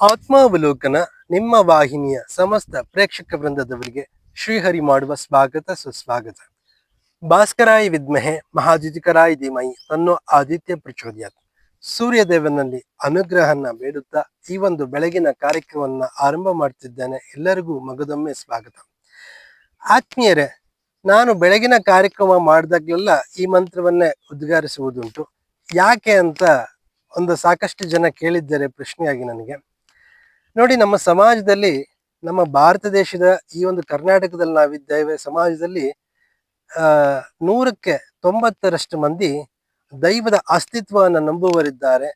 ಆತ್ಮಾವಲೋಕನ ನಿಮ್ಮ ವಾಹಿನಿಯ ಸಮಸ್ತ ಪ್ರೇಕ್ಷಕ ವೃಂದದವರಿಗೆ ಶ್ರೀಹರಿ ಮಾಡುವ ಸ್ವಾಗತ ಸುಸ್ವಾಗತ. ಭಾಸ್ಕರಾಯ ವಿದ್ಮಹೆ ಮಹಾಜಿತಿಕರಾಯ ಧೀಮಯಿ ತನ್ನೋ ಆದಿತ್ಯ ಸೂರ್ಯ ಸೂರ್ಯದೇವನಲ್ಲಿ ಅನುಗ್ರಹನ ಬೇಡುತ್ತಾ ಈ ಒಂದು ಬೆಳಗಿನ ಕಾರ್ಯಕ್ರಮವನ್ನು ಆರಂಭ ಮಾಡ್ತಿದ್ದೇನೆ ಎಲ್ಲರಿಗೂ ಮಗದೊಮ್ಮೆ ಸ್ವಾಗತ. ಆತ್ಮೀಯರೇ, ನಾನು ಬೆಳಗಿನ ಕಾರ್ಯಕ್ರಮ ಮಾಡಿದಾಗಲೆಲ್ಲ ಈ ಮಂತ್ರವನ್ನೇ ಉದ್ಗಾರಿಸುವುದುಂಟು ಯಾಕೆ ಅಂತ ಒಂದು ಸಾಕಷ್ಟು ಜನ ಕೇಳಿದ್ದಾರೆ ಪ್ರಶ್ನೆಯಾಗಿ ನನಗೆ. ನೋಡಿ, ನಮ್ಮ ಸಮಾಜದಲ್ಲಿ, ನಮ್ಮ ಭಾರತ ದೇಶದ ಈ ಒಂದು ಕರ್ನಾಟಕದಲ್ಲಿ ನಾವಿದ್ದೇವೆ, ಸಮಾಜದಲ್ಲಿ ನೂರಕ್ಕೆ ತೊಂಬತ್ತರಷ್ಟು ಮಂದಿ ದೈವದ ಅಸ್ತಿತ್ವವನ್ನು ನಂಬುವರಿದ್ದಾರೆ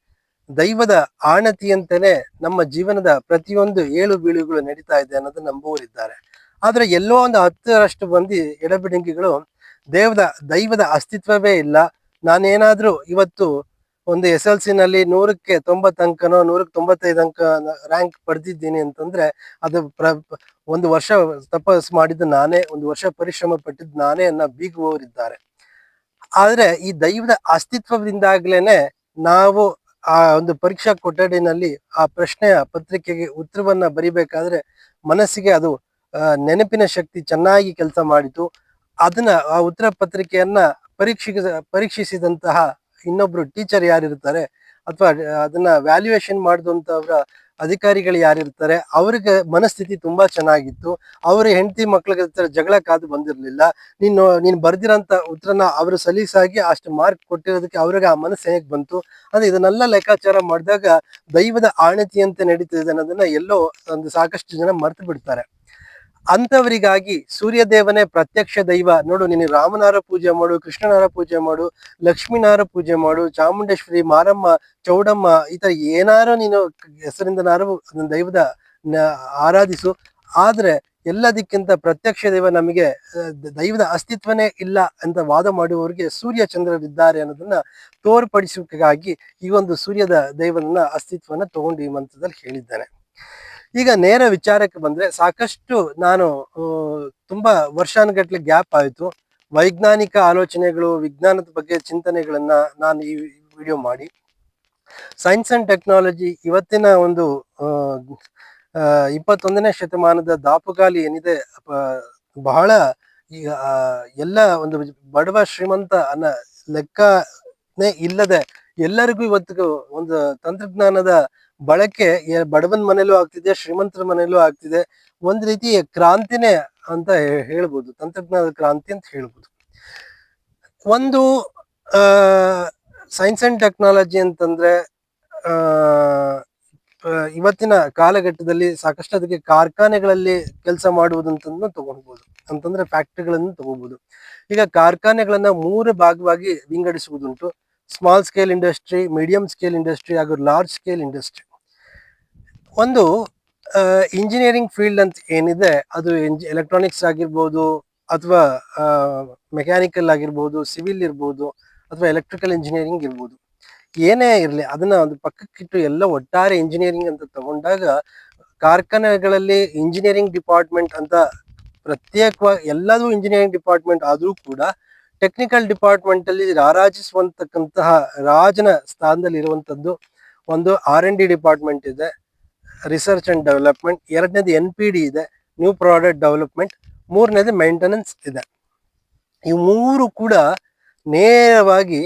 ದೈವದ ಆಣತಿಯಂತೆಯೇ ನಮ್ಮ ಜೀವನದ ಪ್ರತಿಯೊಂದು ಏಳು ಬೀಳುಗಳು ನಡೀತಾ ಇದೆ ಅನ್ನೋದು ನಂಬುವರಿದ್ದಾರೆ ಆದರೆ ಎಲ್ಲೋ ಒಂದು ಹತ್ತರಷ್ಟು ಮಂದಿ ಎಡಬಿಡಂಗಿಗಳು ದೇವದ, ದೈವದ ಅಸ್ತಿತ್ವವೇ ಇಲ್ಲ. ನಾನೇನಾದರೂ ಇವತ್ತು ಒಂದು ಎಸ್ ಎಲ್ ಸಿ ನಲ್ಲಿ ನೂರಕ್ಕೆ ತೊಂಬತ್ತು ಅಂಕನೋ, ನೂರಕ್ಕೆ ತೊಂಬತ್ತೈದು ಅಂಕ ರ್ಯಾಂಕ್ ಪಡೆದಿದ್ದೀನಿ ಅಂತಂದ್ರೆ ಅದು ಪ್ರ, ಒಂದು ವರ್ಷ ತಪಸ್ ಮಾಡಿದ್ದು ನಾನೇ, ಒಂದು ವರ್ಷ ಪರಿಶ್ರಮ ಪಟ್ಟಿದ್ದು ನಾನೇ ಅನ್ನ ಬೀಗುವವರಿದ್ದಾರೆ. ಆದ್ರೆ ಈ ದೈವದ ಅಸ್ತಿತ್ವದಿಂದಾಗ್ಲೇನೆ ನಾವು ಆ ಒಂದು ಪರೀಕ್ಷಾ ಕೊಠಡಿನಲ್ಲಿ ಆ ಪ್ರಶ್ನೆಯ ಪತ್ರಿಕೆಗೆ ಉತ್ತರವನ್ನ ಬರಿಬೇಕಾದ್ರೆ ಮನಸ್ಸಿಗೆ ಅದು ನೆನಪಿನ ಶಕ್ತಿ ಚೆನ್ನಾಗಿ ಕೆಲಸ ಮಾಡಿತು. ಅದನ್ನ, ಆ ಉತ್ತರ ಪತ್ರಿಕೆಯನ್ನ ಪರೀಕ್ಷಿಸ ಪರೀಕ್ಷಿಸಿದಂತಹ ಇನ್ನೊಬ್ರು ಟೀಚರ್ ಯಾರಿರ್ತಾರೆ ಅಥವಾ ಅದನ್ನ ವ್ಯಾಲ್ಯೂಯೇಷನ್ ಮಾಡಿದಂಥವ್ರ ಅಧಿಕಾರಿಗಳು ಯಾರಿರ್ತಾರೆ, ಅವ್ರಿಗೆ ಮನಸ್ಥಿತಿ ತುಂಬಾ ಚೆನ್ನಾಗಿತ್ತು. ಅವ್ರ ಹೆಂಡತಿ ಮಕ್ಳ ಹತ್ರ ಜಗಳ ಕಾದು ಬಂದಿರ್ಲಿಲ್ಲ. ನೀನು ನೀನ್ ಬರ್ದಿರೋಂತ ಉತ್ತರನ ಅವರು ಸಲೀಸಾಗಿ ಅಷ್ಟು ಮಾರ್ಕ್ ಕೊಟ್ಟಿರೋದಕ್ಕೆ ಅವ್ರಿಗೆ ಆ ಮನಸ್ಸು ಹೇಗೆ ಬಂತು? ಅಂದ್ರೆ ಇದನ್ನೆಲ್ಲ ಲೆಕ್ಕಾಚಾರ ಮಾಡಿದಾಗ ದೈವದ ಆಣತಿಯಂತೆ ನಡೀತಿದೆ ಅನ್ನೋದನ್ನ ಎಲ್ಲೋ ಒಂದು ಸಾಕಷ್ಟು ಜನ ಮರ್ತು ಬಿಡ್ತಾರೆ ಅಂತವರಿಗಾಗಿ ಸೂರ್ಯದೇವನೇ ಪ್ರತ್ಯಕ್ಷ ದೈವ. ನೋಡು, ನೀನು ರಾಮನಾರ ಪೂಜೆ ಮಾಡು, ಕೃಷ್ಣನಾರ ಪೂಜೆ ಮಾಡು, ಲಕ್ಷ್ಮೀನಾರ ಪೂಜೆ ಮಾಡು, ಚಾಮುಂಡೇಶ್ವರಿ, ಮಾರಮ್ಮ, ಚೌಡಮ್ಮ, ಈ ತರ ಏನಾರು ನೀನು ಹೆಸರಿಂದನಾರು ಅದನ್ನ ದೈವದ ಆರಾಧಿಸು. ಆದ್ರೆ ಎಲ್ಲದಕ್ಕಿಂತ ಪ್ರತ್ಯಕ್ಷ ದೈವ ನಮಗೆ ದೈವದ ಅಸ್ತಿತ್ವನೇ ಇಲ್ಲ ಅಂತ ವಾದ ಮಾಡುವವರಿಗೆ ಸೂರ್ಯ ಚಂದ್ರರಿದ್ದಾರೆ ಅನ್ನೋದನ್ನ ತೋರ್ಪಡಿಸೋಕ್ಕಾಗಿ ಈ ಒಂದು ಸೂರ್ಯದ ದೈವನ ಅಸ್ತಿತ್ವನ ತಗೊಂಡು ಈ ಮಂತ್ರದಲ್ಲಿ ಹೇಳಿದ್ದಾನೆ ಈಗ ನೇರ ವಿಚಾರಕ್ಕೆ ಬಂದ್ರೆ ಸಾಕಷ್ಟು ನಾನು ತುಂಬಾ ವರ್ಷಾನುಗಟ್ಲೆ ಗ್ಯಾಪ್ ಆಯಿತು. ವೈಜ್ಞಾನಿಕ ಆಲೋಚನೆಗಳು, ವಿಜ್ಞಾನದ ಬಗ್ಗೆ ಚಿಂತನೆಗಳನ್ನ ನಾನು ಈ ವಿಡಿಯೋ ಮಾಡಿ. ಸೈನ್ಸ್ ಅಂಡ್ ಟೆಕ್ನಾಲಜಿ ಇವತ್ತಿನ ಒಂದು ಇಪ್ಪತ್ತೊಂದನೇ ಶತಮಾನದ ದಾಪುಗಾಲಿ ಏನಿದೆ ಬಹಳ ಈಗ ಎಲ್ಲ ಒಂದು ಬಡವ ಶ್ರೀಮಂತ ಅನ್ನ ಲೆಕ್ಕನೇ ಇಲ್ಲದೆ ಎಲ್ಲರಿಗೂ ಇವತ್ತು ಒಂದು ತಂತ್ರಜ್ಞಾನದ ಬಳಕೆ ಬಡವನ ಮನೇಲೂ ಆಗ್ತಿದೆ, ಶ್ರೀಮಂತರ ಮನೇಲೂ ಆಗ್ತಿದೆ. ಒಂದ್ ರೀತಿ ಕ್ರಾಂತಿನೇ ಅಂತ ಹೇಳ್ಬೋದು. ತಂತ್ರಜ್ಞಾನದ ಕ್ರಾಂತಿ ಅಂತ ಹೇಳ್ಬೋದು. ಒಂದು ಸೈನ್ಸ್ ಅಂಡ್ ಟೆಕ್ನಾಲಜಿ ಅಂತಂದ್ರೆ ಇವತ್ತಿನ ಕಾಲಘಟ್ಟದಲ್ಲಿ ಸಾಕಷ್ಟು ಅದಕ್ಕೆ ಕಾರ್ಖಾನೆಗಳಲ್ಲಿ ಕೆಲಸ ಮಾಡುವುದಂತಂದು ತಗೊಳ್ಬಹುದು ಅಂತಂದ್ರೆ ಫ್ಯಾಕ್ಟ್ರಿಗಳನ್ನು ತಗೋಬಹುದು ಈಗ ಕಾರ್ಖಾನೆಗಳನ್ನ ಮೂರು ಭಾಗವಾಗಿ ವಿಂಗಡಿಸುವುದುಂಟು. Small scale industry, medium scale industry ಹಾಗೂ ಲಾರ್ಜ್ ಸ್ಕೇಲ್ ಇಂಡಸ್ಟ್ರಿ. ಒಂದು ಇಂಜಿನಿಯರಿಂಗ್ ಫೀಲ್ಡ್ ಅಂತ ಏನಿದೆ, ಅದು ಎಲೆಕ್ಟ್ರಾನಿಕ್ಸ್ ಆಗಿರ್ಬೋದು, ಅಥವಾ ಮೆಕ್ಯಾನಿಕಲ್ ಆಗಿರ್ಬೋದು ಸಿವಿಲ್ ಇರ್ಬೋದು, ಅಥವಾ ಎಲೆಕ್ಟ್ರಿಕಲ್ ಇಂಜಿನಿಯರಿಂಗ್ ಇರ್ಬೋದು. ಏನೇ ಇರಲಿ, ಅದನ್ನ ಒಂದು ಪಕ್ಕಕ್ಕಿಟ್ಟು ಎಲ್ಲ ಒಟ್ಟಾರೆ ಇಂಜಿನಿಯರಿಂಗ್ ಅಂತ ತಗೊಂಡಾಗ, ಕಾರ್ಖಾನೆಗಳಲ್ಲಿ ಇಂಜಿನಿಯರಿಂಗ್ ಡಿಪಾರ್ಟ್ಮೆಂಟ್ ಅಂತ ಪ್ರತ್ಯೇಕವಾಗಿ ಎಲ್ಲದೂ ಇಂಜಿನಿಯರಿಂಗ್ ಡಿಪಾರ್ಟ್ಮೆಂಟ್ ಆದರೂ ಕೂಡ ಟೆಕ್ನಿಕಲ್ ಡಿಪಾರ್ಟ್ಮೆಂಟ್ ಅಲ್ಲಿ ರಾರಾಜಿಸುವಂತಕ್ಕಂತಹ ರಾಜನ ಸ್ಥಾನದಲ್ಲಿ ಇರುವಂತದ್ದು ಒಂದು ಆರ್ ಎನ್ ಡಿ ಡಿಪಾರ್ಟ್ಮೆಂಟ್ ಇದೆ. ರಿಸರ್ಚ್ ಅಂಡ್ ಡೆವಲಪ್ಮೆಂಟ್ ಎರಡನೇದು ಎನ್ ಪಿ ಡಿ ಇದೆ ನ್ಯೂ ಪ್ರಾಡಕ್ಟ್ ಡೆವಲಪ್ಮೆಂಟ್ ಮೂರನೇದು ಮೈಂಟೆನೆನ್ಸ್ ಇದೆ. ಈ ಮೂರು ಕೂಡ ನೇರವಾಗಿ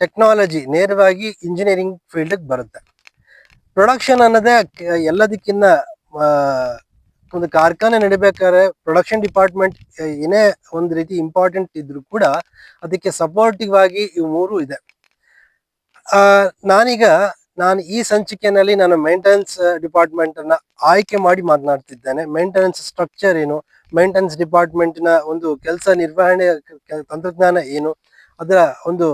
ಟೆಕ್ನಾಲಜಿ ನೇರವಾಗಿ ಇಂಜಿನಿಯರಿಂಗ್ ಫೀಲ್ಡ್ ಬರುತ್ತೆ. ಪ್ರೊಡಕ್ಷನ್ ಅನ್ನೋದೇ ಎಲ್ಲದಕ್ಕಿಂತ ಒಂದು ಕಾರ್ಖಾನೆ ನಡಿಬೇಕಾದ್ರೆ ಪ್ರೊಡಕ್ಷನ್ ಡಿಪಾರ್ಟ್ಮೆಂಟ್ ಏನೇ ಒಂದು ರೀತಿ ಇಂಪಾರ್ಟೆಂಟ್ ಇದ್ರು ಕೂಡ ಅದಕ್ಕೆ ಸಪೋರ್ಟಿವ್ ಆಗಿ ಇವು ಮೂರು ಇದೆ. ನಾನೀಗ ನಾನು ಈ ಸಂಚಿಕೆಯಲ್ಲಿ ನಾನು ಮೇಂಟೆನೆನ್ಸ್ ಡಿಪಾರ್ಟ್ಮೆಂಟ್ ಅನ್ನ ಆಯ್ಕೆ ಮಾಡಿ ಮಾತನಾಡ್ತಿದ್ದೇನೆ. ಮೇಂಟೆನೆನ್ಸ್ ಸ್ಟ್ರಕ್ಚರ್ ಏನು? ಮೇಂಟೆನೆನ್ಸ್ ಡಿಪಾರ್ಟ್ಮೆಂಟ್ನ ಒಂದು ಕೆಲಸ ನಿರ್ವಹಣೆ ತಂತ್ರಜ್ಞಾನ ಏನು? ಅದರ ಒಂದು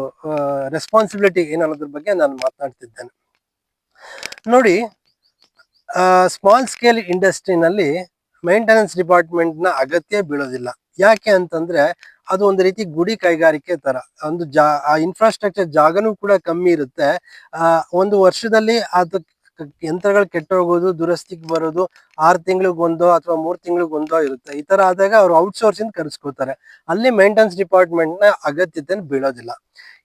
ರೆಸ್ಪಾನ್ಸಿಬಿಲಿಟಿ ಏನು ಅನ್ನೋದ್ರ ಬಗ್ಗೆ ನಾನು ಮಾತನಾಡ್ತಿದ್ದೇನೆ. ನೋಡಿ ಸ್ಮಾಲ್ ಸ್ಕೇಲ್ ಇಂಡಸ್ಟ್ರಿನಲ್ಲಿ ಮೇಂಟೆನೆನ್ಸ್ ಡಿಪಾರ್ಟ್ಮೆಂಟ್ನ ಅಗತ್ಯ ಬೀಳೋದಿಲ್ಲ. ಯಾಕೆ ಅಂತಂದ್ರೆ ಅದು ಒಂದು ರೀತಿ ಗುಡಿ ಕೈಗಾರಿಕೆ ತರ. ಒಂದು ಜಾ, ಆ ಇನ್ಫ್ರಾಸ್ಟ್ರಕ್ಚರ್ ಜಾಗನೂ ಕೂಡ ಕಮ್ಮಿ ಇರುತ್ತೆ. ಆ, ಒಂದು ವರ್ಷದಲ್ಲಿ ಅದು ಯಂತ್ರಗಳು ಕೆಟ್ಟೋಗೋದು, ದುರಸ್ತಿಗೆ ಬರೋದು, ಆರು ತಿಂಗಳಿಗೊಂದೋ ಅಥವಾ ಮೂರ್ ತಿಂಗಳಿಗೊಂದೋ ಇರುತ್ತೆ. ಈ ತರ ಆದಾಗ ಅವ್ರು ಔಟ್ಸೋರ್ಸಿಂದ ಕರೆಸ್ಕೋತಾರೆ. ಅಲ್ಲಿ ಮೇಂಟೆನೆನ್ಸ್ ಡಿಪಾರ್ಟ್ಮೆಂಟ್ನ ಅಗತ್ಯತೆ ಬೀಳೋದಿಲ್ಲ.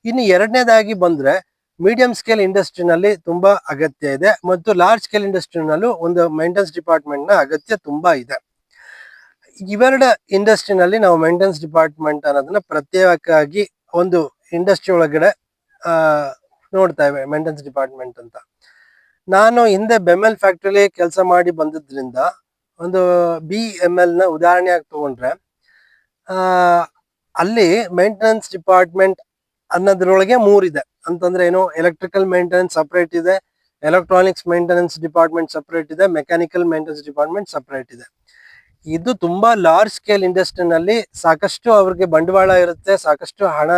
ಇನ್ನು ಎರಡನೇದಾಗಿ ಬಂದ್ರೆ ಮೀಡಿಯಂ ಸ್ಕೇಲ್ ಇಂಡಸ್ಟ್ರಿನಲ್ಲಿ ತುಂಬಾ ಅಗತ್ಯ ಇದೆ. ಮತ್ತು ಲಾರ್ಜ್ ಸ್ಕೇಲ್ ಇಂಡಸ್ಟ್ರಿನಲ್ಲೂ ಒಂದು ಮೇಂಟೆನೆನ್ಸ್ ಡಿಪಾರ್ಟ್ಮೆಂಟ್ನ ಅಗತ್ಯ ತುಂಬಾ ಇದೆ. ಇವೆರಡ ಇಂಡಸ್ಟ್ರಿನಲ್ಲಿ ನಾವು ಮೇಂಟೆನೆನ್ಸ್ ಡಿಪಾರ್ಟ್ಮೆಂಟ್ ಅನ್ನೋದನ್ನ ಪ್ರತ್ಯೇಕವಾಗಿ ಒಂದು ಇಂಡಸ್ಟ್ರಿ ಒಳಗಡೆ, ಆ ಇವೆ ಮೇಂಟೆನೆನ್ಸ್ ಡಿಪಾರ್ಟ್ಮೆಂಟ್ ಅಂತ. ನಾನು ಹಿಂದೆ ಬೆಮೆಲ್ ಫ್ಯಾಕ್ಟ್ರಿಲಿ ಕೆಲಸ ಮಾಡಿ ಬಂದಿದ್ರಿಂದ ಒಂದು ಬಿ ಎಂ ಎಲ್ನ ಉದಾಹರಣೆಯಾಗಿ ತಗೊಂಡ್ರೆ ಅಲ್ಲಿ ಮೇಂಟೆನೆನ್ಸ್ ಡಿಪಾರ್ಟ್ಮೆಂಟ್ ಅನ್ನೋದ್ರೊಳಗೆ ಮೂರಿದೆ. ಅಂತಂದ್ರೆ ಏನು ಎಲೆಕ್ಟ್ರಿಕಲ್ ಮೇಂಟೆನೆನ್ಸ್ ಸಪ್ರೇಟ್ ಇದೆ ಎಲೆಕ್ಟ್ರಾನಿಕ್ಸ್ ಮೇಂಟೆನೆನ್ಸ್ ಡಿಪಾರ್ಟ್ಮೆಂಟ್ ಸಪ್ರೇಟ್ ಇದೆ ಮೆಕ್ಯಾನಿಕಲ್ ಮೇಂಟೆನೆನ್ಸ್ ಡಿಪಾರ್ಟ್ಮೆಂಟ್ ಸಪ್ರೇಟ್ ಇದೆ. ಇದು ತುಂಬಾ ಲಾರ್ಜ್ ಸ್ಕೇಲ್ ಇಂಡಸ್ಟ್ರಿನಲ್ಲಿ ಸಾಕಷ್ಟು ಅವ್ರಿಗೆ ಬಂಡವಾಳ ಇರುತ್ತೆ, ಸಾಕಷ್ಟು ಹಣ